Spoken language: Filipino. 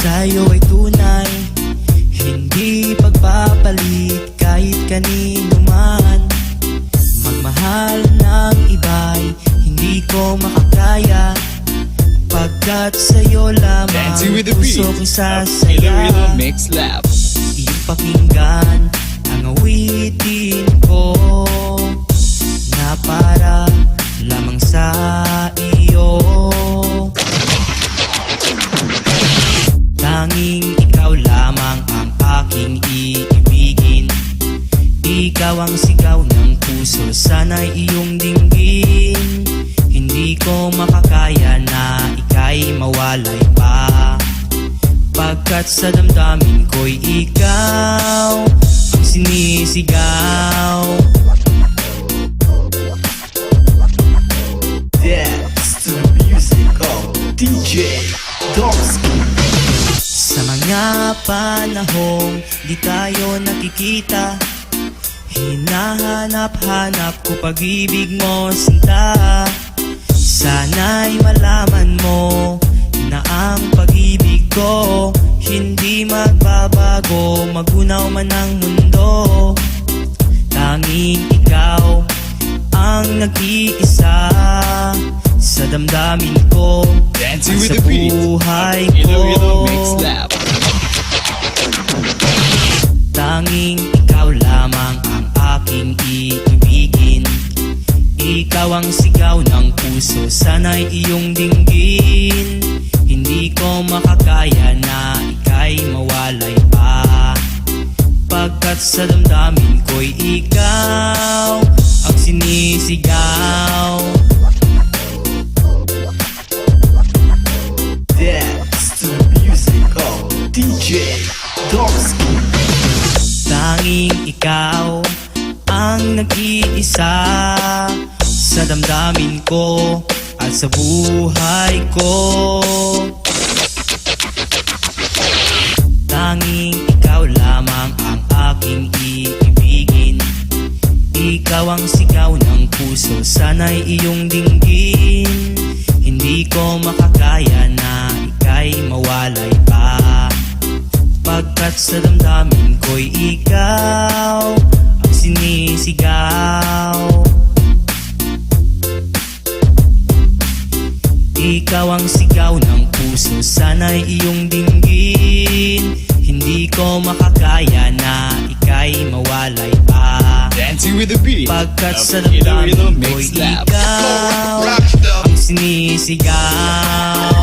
tayo ay tunay. Hindi pagpapalit kahit kanino man. Magmahal ng iba'y hindi ko makakaya. Pagkat sa'yo lamang puso of sasaya. Iyong pakinggan ang awitin ko. Na para lamang sa iyo Ikaw ang sigaw ng puso, sana'y iyong dinggin. Hindi ko makakaya na ika'y mawalay pa. Pagkat sa damdamin ko'y ikaw ang sinisigaw. Dance to the music of DJ Domski. Sa mga panahong di tayo nakikita Hinahanap-hanap ko pag-ibig mo sinta. Sana'y malaman mo na ang pag-ibig ko Hindi magbabago magunaw man ang mundo. Tanging ikaw ang nag-iisa Sa damdamin ko. Dancing sa the beat buhay Ikaw ang sigaw ng puso, sana'y iyong dinggin. Hindi ko makakaya na ika'y mawalay pa. Pagkat sa damdamin ko'y ikaw ang sinisigaw. Dance to music of DJ Domski. Tanging ikaw ang nag-iisa sa damdamin ko at sa buhay ko. Tanging ikaw lamang ang aking iibigin. Ikaw ang sigaw ng puso, sana'y iyong dinggin. Hindi ko makakaya na ika'y mawalay pa. Pagkat sa damdamin ko'y ikaw ang sinisigaw Ikaw ang sigaw ng puso, sana'y iyong dinggin. Hindi ko makakaya na ika'y mawalay pa. Dancing with the beat. Pagkat sa damdamin ko'y ikaw ang sinisigaw